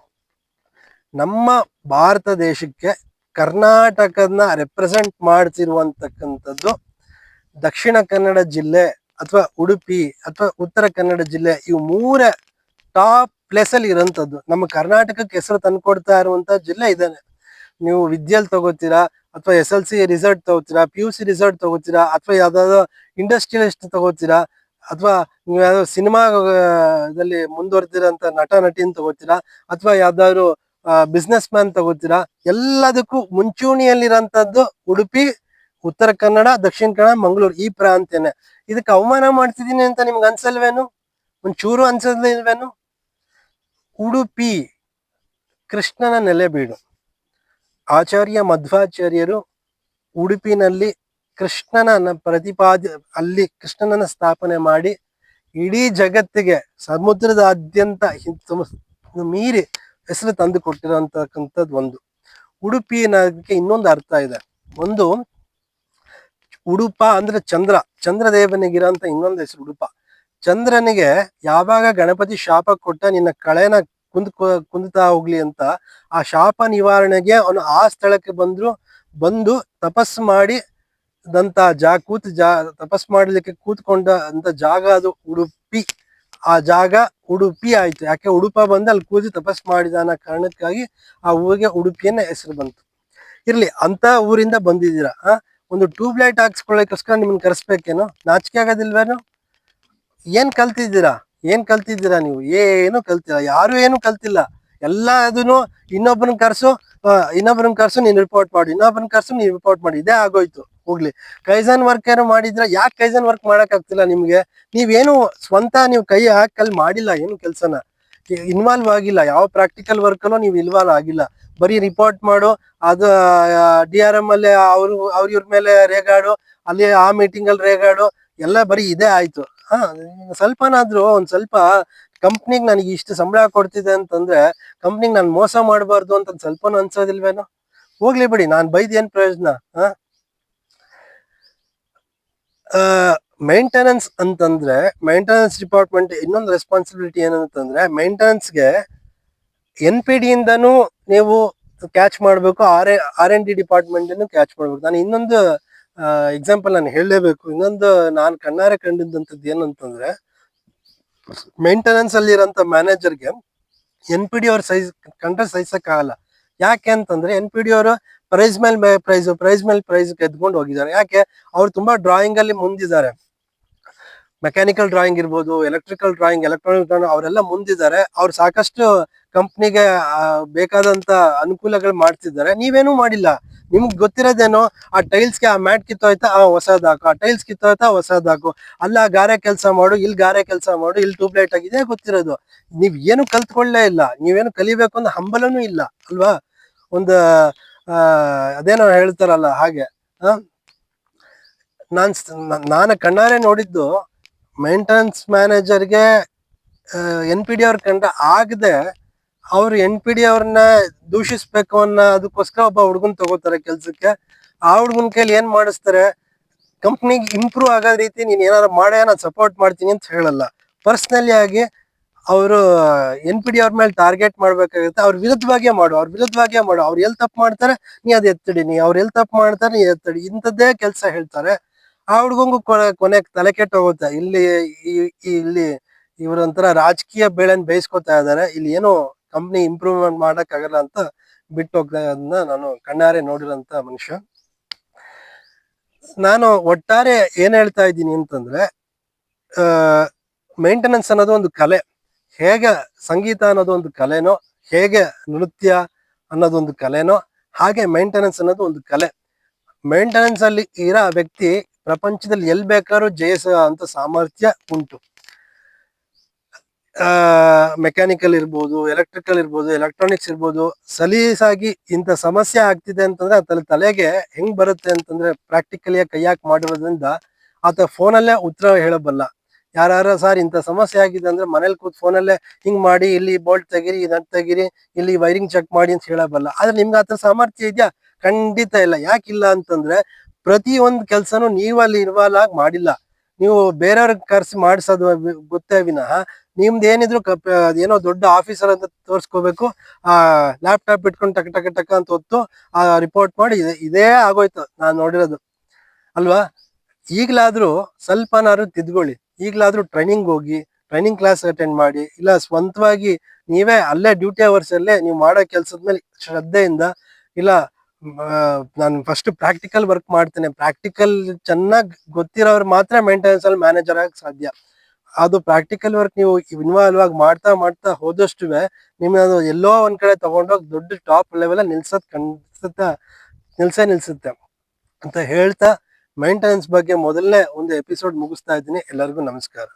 ನಮ್ಮ ಭಾರತ ದೇಶಕ್ಕೆ ಕರ್ನಾಟಕನ ರೆಪ್ರೆಸೆಂಟ್ ಮಾಡ್ತಿರುವಂತಕ್ಕಂಥದ್ದು ದಕ್ಷಿಣ ಕನ್ನಡ ಜಿಲ್ಲೆ ಅಥವಾ ಉಡುಪಿ ಅಥವಾ ಉತ್ತರ ಕನ್ನಡ ಜಿಲ್ಲೆ ಇವು ಮೂರೇ ಟಾಪ್ ಪ್ಲೇಸಲ್ಲಿ ಇರೋಂಥದ್ದು ನಮ್ಮ ಕರ್ನಾಟಕಕ್ಕೆ ಹೆಸರು ತಂದುಕೊಡ್ತಾ ಇರುವಂಥ ಜಿಲ್ಲೆ ಇದೇನೆ. ನೀವು ವಿದ್ಯೆಲ್ ತಗೋತೀರಾ ಅಥವಾ ಎಸ್ ಎಲ್ ಸಿ ರಿಸಲ್ಟ್ ತಗೋತೀರಾ ಪಿ ಯು ಸಿ ರಿಸಲ್ಟ್ ತಗೋತೀರಾ ಅಥವಾ ಯಾವ್ದಾದ್ರು ಇಂಡಸ್ಟ್ರಿಯಲಿಸ್ಟ್ ತಗೋತೀರಾ ಅಥವಾ ನೀವು ಯಾವ್ದಾದ್ರು ಸಿನಿಮಾದಲ್ಲಿ ಮುಂದುವರೆದಿರೋಂಥ ನಟ, ನಟಿನ ತಗೋತೀರಾ ಅಥವಾ ಯಾವ್ದಾದ್ರು ಬಿಸ್ನೆಸ್ ಮ್ಯಾನ್ ತಗೋತೀರಾ, ಎಲ್ಲದಕ್ಕೂ ಮುಂಚೂಣಿಯಲ್ಲಿರೋಂಥದ್ದು ಉಡುಪಿ, ಉತ್ತರ ಕನ್ನಡ, ದಕ್ಷಿಣ ಕನ್ನಡ, ಮಂಗಳೂರು ಈ ಪ್ರಾಂತ್ಯನೇ. ಇದಕ್ಕೆ ಅವಮಾನ ಮಾಡ್ತಿದ್ದೀನಿ ಅಂತ ನಿಮ್ಗೆ ಅನ್ಸಲ್ವೇನು? ಒಂಚೂರು ಅನ್ಸಲ್ವೇನು? ಉಡುಪಿ ಕೃಷ್ಣನ ನೆಲೆಬೀಡು ಆಚಾರ್ಯ ಮಧ್ವಾಚಾರ್ಯರು ಉಡುಪಿನಲ್ಲಿ ಕೃಷ್ಣನ ಪ್ರತಿಪಾದ, ಅಲ್ಲಿ ಕೃಷ್ಣನನ್ನು ಸ್ಥಾಪನೆ ಮಾಡಿ ಇಡೀ ಜಗತ್ತಿಗೆ ಸಮುದ್ರದಾದ್ಯಂತ ಮೀರಿ ಹೆಸರು ತಂದು ಕೊಟ್ಟಿರೋಂತಕ್ಕಂಥದ್ದು ಒಂದು. ಉಡುಪಿ ಇನ್ನೊಂದು ಅರ್ಥ ಇದೆ. ಒಂದು ಉಡುಪ ಅಂದ್ರೆ ಚಂದ್ರ ಚಂದ್ರದೇವನಿಗಿರೋಂತ ಇನ್ನೊಂದು ಹೆಸರು ಉಡುಪ. ಚಂದ್ರನಿಗೆ ಯಾವಾಗ ಗಣಪತಿ ಶಾಪ ಕೊಟ್ಟ ನಿನ್ನ ಕಳೆನ ಕುಂದ್ ಕುಂದ್ತಾ ಹೋಗ್ಲಿ ಅಂತ ಆ ಶಾಪ ನಿವಾರಣೆಗೆ ಅವನು ಆ ಸ್ಥಳಕ್ಕೆ ಬಂದ್ರು, ಬಂದು ತಪಸ್ ಮಾಡಿ ದಂತ ಜಾ, ಕೂತ್ ಜಾ, ತಪಸ್ ಮಾಡಲಿಕ್ಕೆ ಕೂತ್ಕೊಂಡ ಅಂತ ಜಾಗ ಅದು ಉಡುಪಿ. ಆ ಜಾಗ ಉಡುಪಿ ಆಯ್ತು. ಯಾಕೆ ಉಡುಪ ಬಂದು ಅಲ್ಲಿ ಕೂದಿ ತಪಸ್ ಮಾಡಿದ ಅನ್ನೋ ಕಾರಣಕ್ಕಾಗಿ ಆ ಊರಿಗೆ ಉಡುಪಿಯನ್ನ ಹೆಸರು ಬಂತು. ಇರ್ಲಿ, ಅಂತ ಊರಿಂದ ಬಂದಿದ್ದೀರಾ? ಆ, ಒಂದು ಟ್ಯೂಬ್ ಲೈಟ್ ಹಾಕ್ಸ್ಕೊಳ್ಳೋಕೋಸ್ಕರ ನಿಮ್ಮನ್ನ ಕರೆಸ್ಬೇಕೇನೋ? ನಾಚಿಕೆ ಆಗೋದಿಲ್ವೇನೋ? ಏನ್ ಕಲ್ತಿದ್ದೀರಾ? ಏನ್ ಕಲ್ತಿದ್ದೀರಾ ನೀವು? ಏನು ಕಲ್ತಿಲ್ಲ, ಯಾರು ಏನು ಕಲ್ತಿಲ್ಲ. ಎಲ್ಲ ಅದನ್ನು ಇನ್ನೊಬ್ಬನ ಕರ್ಸು ಇನ್ನೊಬ್ಬರನ್ನ ಕರ್ಸು, ನೀನು ರಿಪೋರ್ಟ್ ಮಾಡಿ. ಇನ್ನೊಬ್ಬರನ್ನ ಕರ್ಸು, ನೀನ್ ರಿಪೋರ್ಟ್ ಮಾಡಿ. ಇದೇ ಆಗೋಯ್ತು, ಹೋಗ್ಲಿ. ಕೈಜನ್ ವರ್ಕ್ ಏನೋ ಮಾಡಿದ್ರ ಯಾಕೆ ಕೈಜನ್ ವರ್ಕ್ ಮಾಡಕ್ ಆಗ್ತಿಲ್ಲ ನಿಮ್ಗೆ? ನೀವೇನು ಸ್ವಂತ ನೀವು ಕೈ ಹಾಕಲ್ಲಿ ಮಾಡಿಲ್ಲ, ಏನು ಕೆಲ್ಸನ? ಇನ್ವಾಲ್ವ್ ಆಗಿಲ್ಲ. ಯಾವ ಪ್ರಾಕ್ಟಿಕಲ್ ವರ್ಕಲ್ಲೂ ನೀವು ಇನ್ವಾಲ್ವ್ ಆಗಿಲ್ಲ. ಬರೀ ರಿಪೋರ್ಟ್ ಮಾಡು, ಅದು ಡಿ ಆರ್ ಎಂ ಅಲ್ಲಿ ಅವ್ರು, ಅವ್ರ ಇವ್ರ ಮೇಲೆ ರೇಗಾಡು, ಅಲ್ಲಿ ಆ ಮೀಟಿಂಗ್ ಅಲ್ಲಿ ರೇಗಾಡು, ಎಲ್ಲ ಬರೀ ಇದೇ ಆಯ್ತು. ಹಾ ಸ್ವಲ್ಪನಾದ್ರೂ ಒಂದ್ ಸ್ವಲ್ಪ ಕಂಪ್ನಿಗ್ ನನಗೆ ಇಷ್ಟು ಸಂಬಳ ಕೊಡ್ತಿದೆ ಅಂತಂದ್ರೆ ಕಂಪ್ನಿಗ್ ನಾನು ಮೋಸ ಮಾಡಬಾರ್ದು ಅಂತ ಸ್ವಲ್ಪನೂ ಅನ್ಸೋದಿಲ್ವೇನೋ? ಹೋಗ್ಲಿ ಬಿಡಿ, ನಾನ್ ಬೈದ್ ಏನ್ ಪ್ರಯೋಜನ, ಹಾ? ಮೇಂಟೆನೆನ್ಸ್ ಅಂತಂದ್ರೆ ಮೇಂಟೆನೆನ್ಸ್ ಡಿಪಾರ್ಟ್ಮೆಂಟ್ ಇನ್ನೊಂದು ರೆಸ್ಪಾನ್ಸಿಬಿಲಿಟಿ ಏನಂತಂದ್ರೆ ಮೇಂಟೆನೆನ್ಸ್ಗೆ ಎನ್ ಪಿ ಡಿ ಇಂದನೂ ನೀವು ಕ್ಯಾಚ್ ಮಾಡಬೇಕು R R N D department catch ಮಾಡ್ಬೇಕು. ನಾನು ಇನ್ನೊಂದು ಎಕ್ಸಾಂಪಲ್ ನಾನು ಹೇಳಲೇಬೇಕು. ಇನ್ನೊಂದು ನಾನು ಕಣ್ಣಾರೆ ಕಂಡಿದ್ದಂಥದ್ದು ಏನಂತಂದ್ರೆ ಮೇಂಟೆನೆನ್ಸ್ ಅಲ್ಲಿರೋಂಥ ಮ್ಯಾನೇಜರ್ಗೆ ಎನ್ ಪಿ ಡಿ ಅವ್ರ ಸೈಜ್ ಕಂಡ್ರೆ ಸಹಿಸೋಕ್ಕಾಗಲ್ಲ ಯಾಕೆ ಅಂತಂದ್ರೆ ಎನ್ ಪಿ ಡಿ ಅವರು ಪ್ರೈಸ್ ಮೇಲೆ ಪ್ರೈಸ್ ಪ್ರೈಸ್ ಮೇಲೆ ಪ್ರೈಸ್ ಗೆದ್ಕೊಂಡು ಹೋಗಿದ್ದಾರೆ. ಯಾಕೆ? ಅವ್ರು ತುಂಬಾ ಡ್ರಾಯಿಂಗ್ ಅಲ್ಲಿ ಮುಂದಿದ್ದಾರೆ. ಮೆಕ್ಯಾನಿಕಲ್ ಡ್ರಾಯಿಂಗ್ ಇರ್ಬೋದು ಎಲೆಕ್ಟ್ರಿಕಲ್ ಡ್ರಾಯಿಂಗ್ ಎಲೆಕ್ಟ್ರಾನಿಕ್ ಡ್ರಾಯಿಂಗ್ ಅವರೆಲ್ಲ ಮುಂದಿದ್ದಾರೆ. ಅವ್ರು ಸಾಕಷ್ಟು ಕಂಪ್ನಿಗೆ ಬೇಕಾದಂತ ಅನುಕೂಲಗಳು ಮಾಡ್ತಿದ್ದಾರೆ. ನೀವೇನು ಮಾಡಿಲ್ಲ. ನಿಮ್ಗೆ ಗೊತ್ತಿರೋದೇನು, ಆ ಟೈಲ್ಸ್ಗೆ ಆ ಮ್ಯಾಟ್ ಕಿತ್ತೋಯ್ತಾ, ಆ ಹೊಸದಾಕು ಆ ಟೈಲ್ಸ್ ಕಿತ್ತೋಯ್ತಾ ಹೊಸದಾಕು ಅಲ್ಲ, ಗಾರೆ ಕೆಲಸ ಮಾಡು ಇಲ್ಲಿ ಗಾರೆ ಕೆಲಸ ಮಾಡು ಇಲ್ಲಿ ಟ್ಯೂಬ್ಲೈಟ್ ಆಗಿದೆ ಗೊತ್ತಿರೋದು. ನೀವು ಏನು ಕಲ್ತ್ಕೊಳ್ಳೇ ಇಲ್ಲ. ನೀವೇನು ಕಲಿಬೇಕು ಅಂದ್ರೆ ಹಂಬಲನೂ ಇಲ್ಲ, ಅಲ್ವಾ? ಒಂದು ಅದೇನೋ ಹೇಳ್ತಾರಲ್ಲ ಹಾಗೆ ನಾನ್ ನಾನು ಕಣ್ಣಾರೆ ನೋಡಿದ್ದು ಮೇಂಟೆನೆನ್ಸ್ ಮ್ಯಾನೇಜರ್ಗೆ ಎನ್ ಪಿ ಡಿ ಅವ್ರ ಕಂಡ ಆಗದೆ ಅವ್ರು ಎನ್ ಪಿ ಡಿ ಅವ್ರನ್ನ ದೂಷಿಸ್ಬೇಕು ಅನ್ನೋ ಅದಕ್ಕೋಸ್ಕರ ಒಬ್ಬ ಹುಡುಗನ್ ತಗೋತಾರೆ ಕೆಲ್ಸಕ್ಕೆ. ಆ ಹುಡುಗನ್ ಕೈಲಿ ಏನ್ ಮಾಡಿಸ್ತಾರೆ ಕಂಪ್ನಿಗೆ ಇಂಪ್ರೂವ್ ಆಗೋ ರೀತಿ ನೀನ್ ಏನಾದ್ರು ಮಾಡೇ ನಾನು ಸಪೋರ್ಟ್ ಮಾಡ್ತೀನಿ ಅಂತ ಹೇಳಲ್ಲ. ಪರ್ಸ್ನಲಿ ಆಗಿ ಅವರು ಎನ್ ಪಿ ಡಿ ಅವ್ರ ಮೇಲೆ ಟಾರ್ಗೆಟ್ ಮಾಡ್ಬೇಕಾಗುತ್ತೆ. ಅವ್ರ ವಿರುದ್ಧವಾಗೇ ಮಾಡು, ಅವ್ರ ವಿರುದ್ಧವಾಗಿ ಮಾಡು. ಅವ್ರು ಎಲ್ಲಿ ತಪ್ಪು ಮಾಡ್ತಾರೆ, ನೀ ಅದು ಎತ್ತಿಡಿ. ನೀ ಅವ್ರು ಎಲ್ಲಿ ತಪ್ಪು ಮಾಡ್ತಾರೆ, ನೀ ಎತ್ತಡಿ. ಇಂಥದ್ದೇ ಕೆಲಸ ಹೇಳ್ತಾರೆ. ಆ ಹುಡುಗಂಗು ಕೊನೆ ತಲೆ ಹೋಗುತ್ತೆ. ಇಲ್ಲಿ ಇಲ್ಲಿ ಇವರೊಂಥರ ರಾಜಕೀಯ ಬೆಳೆನ್ ಬೇಯಿಸ್ಕೊತಾ ಇದ್ದಾರೆ ಇಲ್ಲಿ ಏನು ಕಂಪ್ನಿ ಇಂಪ್ರೂವ್ಮೆಂಟ್ ಮಾಡಕ್ ಆಗಲ್ಲ ಅಂತ ಬಿಟ್ಟು ಹೋಗ್ತಾ ನಾನು ಕಣ್ಣಾರೆ ನೋಡಿರೋಂತ ಮನುಷ್ಯ. ನಾನು ಒಟ್ಟಾರೆ ಏನ್ ಹೇಳ್ತಾ ಇದ್ದೀನಿ ಅಂತಂದ್ರೆ ಮೇಂಟೆನೆನ್ಸ್ ಅನ್ನೋದು ಒಂದು ಕಲೆ. ಹೇಗೆ ಸಂಗೀತ ಅನ್ನೋದು ಒಂದು ಕಲೆನೋ, ಹೇಗೆ ನೃತ್ಯ ಅನ್ನೋದೊಂದು ಕಲೆನೋ, ಹಾಗೆ ಮೇಂಟೆನೆನ್ಸ್ ಅನ್ನೋದು ಒಂದು ಕಲೆ. ಮೇಂಟೆನೆನ್ಸ್ ಅಲ್ಲಿ ಇರೋ ವ್ಯಕ್ತಿ ಪ್ರಪಂಚದಲ್ಲಿ ಎಲ್ಲಿ ಬೇಕಾದ್ರೂ ಜಯಿಸೋ ಅಂತ ಸಾಮರ್ಥ್ಯ ಉಂಟು. ಮೆಕ್ಯಾನಿಕಲ್ ಇರ್ಬೋದು ಎಲೆಕ್ಟ್ರಿಕಲ್ ಇರ್ಬೋದು ಎಲೆಕ್ಟ್ರಾನಿಕ್ಸ್ ಇರ್ಬೋದು, ಸಲೀಸಾಗಿ ಇಂಥ ಸಮಸ್ಯೆ ಆಗ್ತಿದೆ ಅಂತಂದ್ರೆ ಆತನ ತಲೆಗೆ ಹೆಂಗ್ ಬರುತ್ತೆ ಅಂತಂದ್ರೆ ಪ್ರಾಕ್ಟಿಕಲಿ ಕೈಯಾಕ್ ಮಾಡಿರೋದ್ರಿಂದ ಆತ ಫೋನಲ್ಲೇ ಉತ್ತರ ಹೇಳಬಲ್ಲ. ಯಾರು ಸರ್, ಇಂಥ ಸಮಸ್ಯೆ ಆಗಿದೆ ಅಂದ್ರೆ ಮನೇಲಿ ಕೂತ್ ಫೋನಲ್ಲೇ ಹಿಂಗ್ ಮಾಡಿ, ಇಲ್ಲಿ ಬೋಲ್ಟ್ ತೆಗಿರಿ ಇದನ್ನ ತೆಗಿರಿ, ಇಲ್ಲಿ ವೈರಿಂಗ್ ಚೆಕ್ ಮಾಡಿ ಅಂತ ಹೇಳಬಲ್ಲ. ಆದ್ರೆ ನಿಮ್ಗೆ ಆತ ಸಾಮರ್ಥ್ಯ ಇದೆಯಾ? ಖಂಡಿತ ಇಲ್ಲ. ಯಾಕಿಲ್ಲ ಅಂತಂದ್ರೆ ಪ್ರತಿ ಒಂದು ಕೆಲ್ಸನೂ ನೀವು ಅಲ್ಲಿ ಇನ್ವಾಲ್ವ್ ಆಗಿ ಮಾಡಿಲ್ಲ. ನೀವು ಬೇರೆಯವ್ರಿಗೆ ಕರ್ಸಿ ಮಾಡಿಸೋದು ಗೊತ್ತೇ ವಿನಃ ನಿಮ್ದು ಏನಿದ್ರು ಏನೋ ದೊಡ್ಡ ಆಫೀಸರ್ ಅಂತ ತೋರಿಸ್ಕೋಬೇಕು, ಆ ಲ್ಯಾಪ್ಟಾಪ್ ಇಟ್ಕೊಂಡು ಟಕ್ ಟಕ್ ಟಕ್ ಅಂತ ಹೊತ್ತು ಆ ರಿಪೋರ್ಟ್ ಮಾಡಿ ಇದೆ- ಇದೇ ಆಗೋಯ್ತು ನಾನು ನೋಡಿರೋದು. ಅಲ್ವಾ? ಈಗ್ಲಾದ್ರೂ ಸ್ವಲ್ಪನಾದ್ರು ತಿದ್ಕೊಳ್ಳಿ. ಈಗ್ಲಾದ್ರೂ ಟ್ರೈನಿಂಗ್ ಹೋಗಿ ಟ್ರೈನಿಂಗ್ ಕ್ಲಾಸ್ ಅಟೆಂಡ್ ಮಾಡಿ, ಇಲ್ಲ ಸ್ವಂತವಾಗಿ ನೀವೇ ಅಲ್ಲೇ ಡ್ಯೂಟಿ ಅವರ್ಸ್ ಅಲ್ಲೇ ನೀವು ಮಾಡೋ ಕೆಲಸದ ಮೇಲೆ ಶ್ರದ್ಧೆಯಿಂದ, ಇಲ್ಲ ನಾನು ಫಸ್ಟ್ ಪ್ರಾಕ್ಟಿಕಲ್ ವರ್ಕ್ ಮಾಡ್ತೇನೆ. ಪ್ರಾಕ್ಟಿಕಲ್ ಚೆನ್ನಾಗಿ ಗೊತ್ತಿರೋರು ಮಾತ್ರ ಮೇಂಟೆನೆನ್ಸ್ ಅಲ್ಲಿ ಮ್ಯಾನೇಜರ್ ಆಗಿ ಸಾಧ್ಯ. ಅದು ಪ್ರಾಕ್ಟಿಕಲ್ ವರ್ಕ್ ನೀವು ಇನ್ವಾಲ್ವ್ ಆಗಿ ಮಾಡ್ತಾ ಮಾಡ್ತಾ ಹೋದಷ್ಟು ನಿಮ್ಗೆ ಅದು ಎಲ್ಲೋ ಒಂದ್ ಕಡೆ ತಗೊಂಡೋಗಿ ದೊಡ್ಡ ಟಾಪ್ ಲೆವೆಲ್ ನಿಲ್ಸದ್ ಕನ್ಸುತ್ತ ನಿಲ್ಸೇ ನಿಲ್ಸುತ್ತೆ. ಅಂತ ಹೇಳ್ತಾ ಮೇಂಟೆನೆನ್ಸ್ ಬಗ್ಗೆ ಮೊದಲನೇ ಒಂದು ಎಪಿಸೋಡ್ ಮುಗಿಸ್ತಾ ಇದ್ದೀನಿ. ಎಲ್ಲರಿಗೂ ನಮಸ್ಕಾರ.